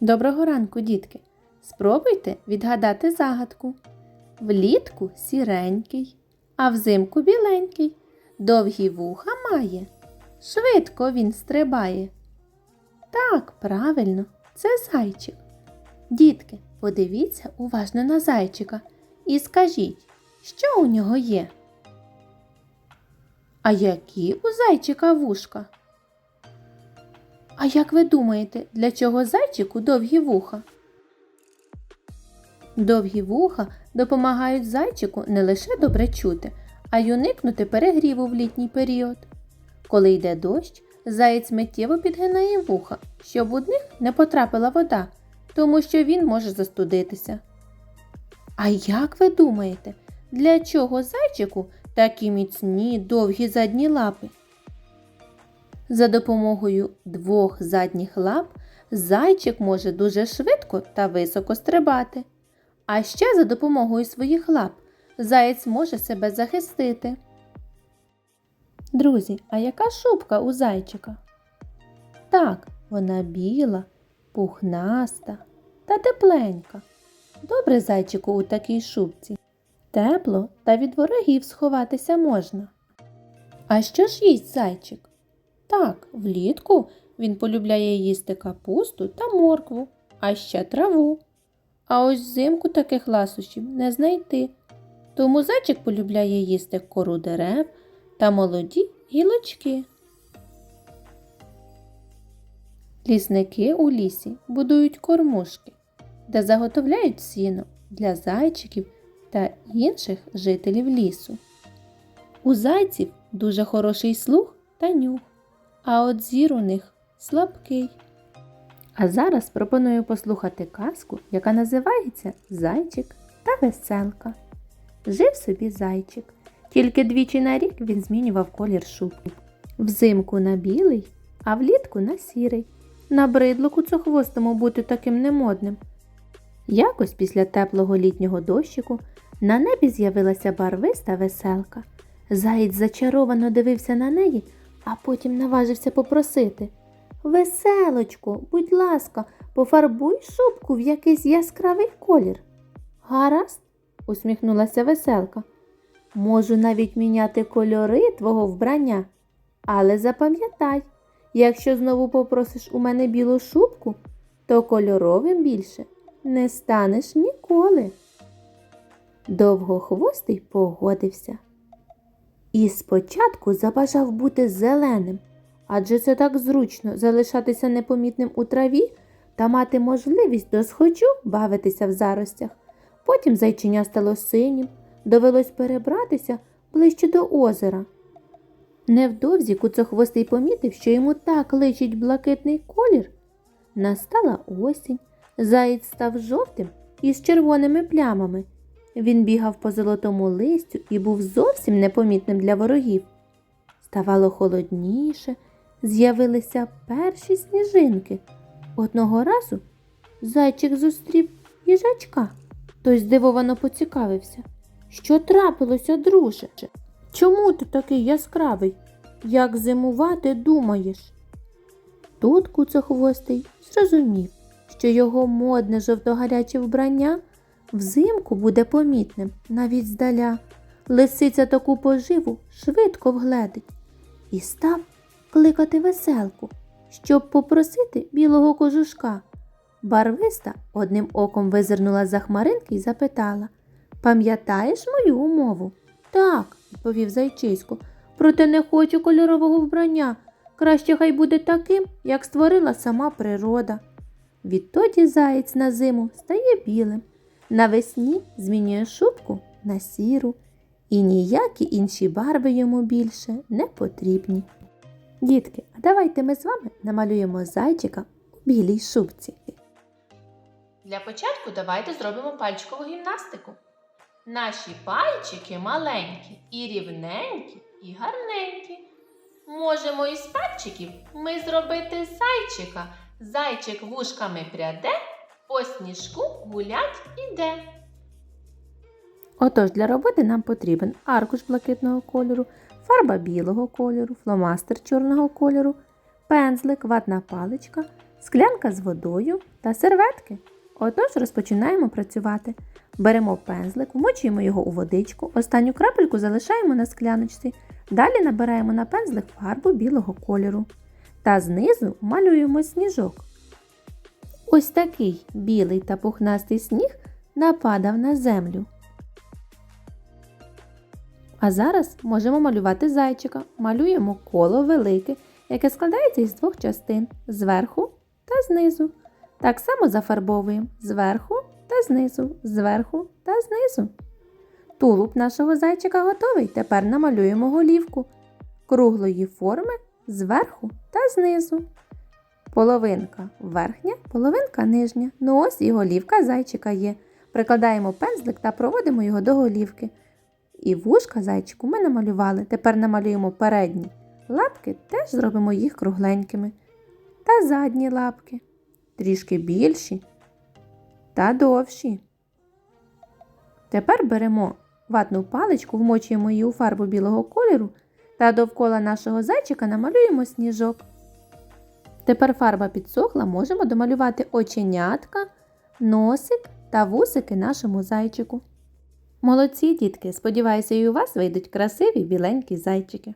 Доброго ранку, дітки! Спробуйте відгадати загадку. Влітку сіренький, а взимку біленький. Довгі вуха має. Швидко він стрибає. Так, правильно, це зайчик. Дітки, подивіться уважно на зайчика і скажіть, що у нього є? А які у зайчика вушка? А як ви думаєте, для чого зайчику довгі вуха? Довгі вуха допомагають зайчику не лише добре чути, а й уникнути перегріву в літній період. Коли йде дощ, заєць миттєво підгинає вуха, щоб у них не потрапила вода, тому що він може застудитися. А як ви думаєте, для чого зайчику такі міцні довгі задні лапи? За допомогою двох задніх лап зайчик може дуже швидко та високо стрибати. А ще за допомогою своїх лап заєць може себе захистити. Друзі, а яка шубка у зайчика? Так, вона біла, пухнаста та тепленька. Добре зайчику у такій шубці. Тепло та від ворогів сховатися можна. А що ж їсть зайчик? Так, влітку він полюбляє їсти капусту та моркву, а ще траву. А ось взимку таких ласощів не знайти. Тому зайчик полюбляє їсти кору дерев та молоді гілочки. Лісники у лісі будують кормушки, де заготовляють сіно для зайчиків та інших жителів лісу. У зайців дуже хороший слух та нюх, а от зір у них слабкий. А зараз пропоную послухати казку, яка називається Зайчик та веселка. Жив собі зайчик. Тільки двічі на рік він змінював колір шубки. Взимку на білий, а влітку на сірий. Набридло куцохвостому бути таким немодним. Якось після теплого літнього дощику на небі з'явилася барвиста веселка. Заєць зачаровано дивився на неї, а потім наважився попросити. Веселочко, будь ласка, пофарбуй шубку в якийсь яскравий колір. Гаразд, усміхнулася веселка. Можу навіть міняти кольори твого вбрання. Але запам'ятай, якщо знову попросиш у мене білу шубку, то кольоровим більше не станеш ніколи. Довгохвостий погодився. І спочатку забажав бути зеленим, адже це так зручно залишатися непомітним у траві та мати можливість досхочу бавитися в заростях. Потім зайчиня стало синім, довелось перебратися ближче до озера. Невдовзі куцохвостий помітив, що йому так личить блакитний колір. Настала осінь, заєць став жовтим і з червоними плямами. Він бігав по золотому листю і був зовсім непомітним для ворогів. Ставало холодніше, з'явилися перші сніжинки. Одного разу зайчик зустрів їжачка. Той здивовано поцікавився. Що трапилося, друже? Чому ти такий яскравий? Як зимувати думаєш? Тут куцохвостий зрозумів, що його модне жовтогаряче вбрання взимку буде помітним навіть здаля. Лисиця таку поживу швидко вгледить і став кликати веселку, щоб попросити білого кожушка. Барвиста одним оком визирнула за хмаринки і запитала Пам'ятаєш мою умову? Так, відповів зайчисько, проте не хочу кольорового вбрання. Краще хай буде таким, як створила сама природа. Відтоді заєць на зиму стає білим. Навесні змінює шубку на сіру, і ніякі інші барви йому більше не потрібні. Дітки, а давайте ми з вами намалюємо зайчика у білій шубці. Для початку давайте зробимо пальчикову гімнастику. Наші пальчики маленькі і рівненькі, і гарненькі. Можемо із пальчиків ми зробити зайчика. Зайчик вушками пряде, по сніжку гулять іде. Отож, для роботи нам потрібен аркуш блакитного кольору, фарба білого кольору, фломастер чорного кольору, пензлик, ватна паличка, склянка з водою та серветки. Отож розпочинаємо працювати. Беремо пензлик, вмочуємо його у водичку, останню крапельку залишаємо на скляночці. Далі набираємо на пензлик фарбу білого кольору. Та знизу малюємо сніжок. Ось такий білий та пухнастий сніг нападав на землю. А зараз можемо малювати зайчика. Малюємо коло велике, яке складається із двох частин зверху та знизу. Так само зафарбовуємо зверху та знизу, зверху та знизу. Тулуб нашого зайчика готовий. Тепер намалюємо голівку круглої форми зверху та знизу. Половинка верхня, половинка нижня. Ну ось і голівка зайчика є. Прикладаємо пензлик та проводимо його до голівки. І вушка зайчику ми намалювали. Тепер намалюємо передні лапки, теж зробимо їх кругленькими. Та задні лапки трішки більші та довші. Тепер беремо ватну паличку, вмочуємо її у фарбу білого кольору та довкола нашого зайчика намалюємо сніжок. Тепер фарба підсохла, можемо домалювати оченятка, носик та вусики нашому зайчику. Молодці, дітки! Сподіваюся, і у вас вийдуть красиві біленькі зайчики.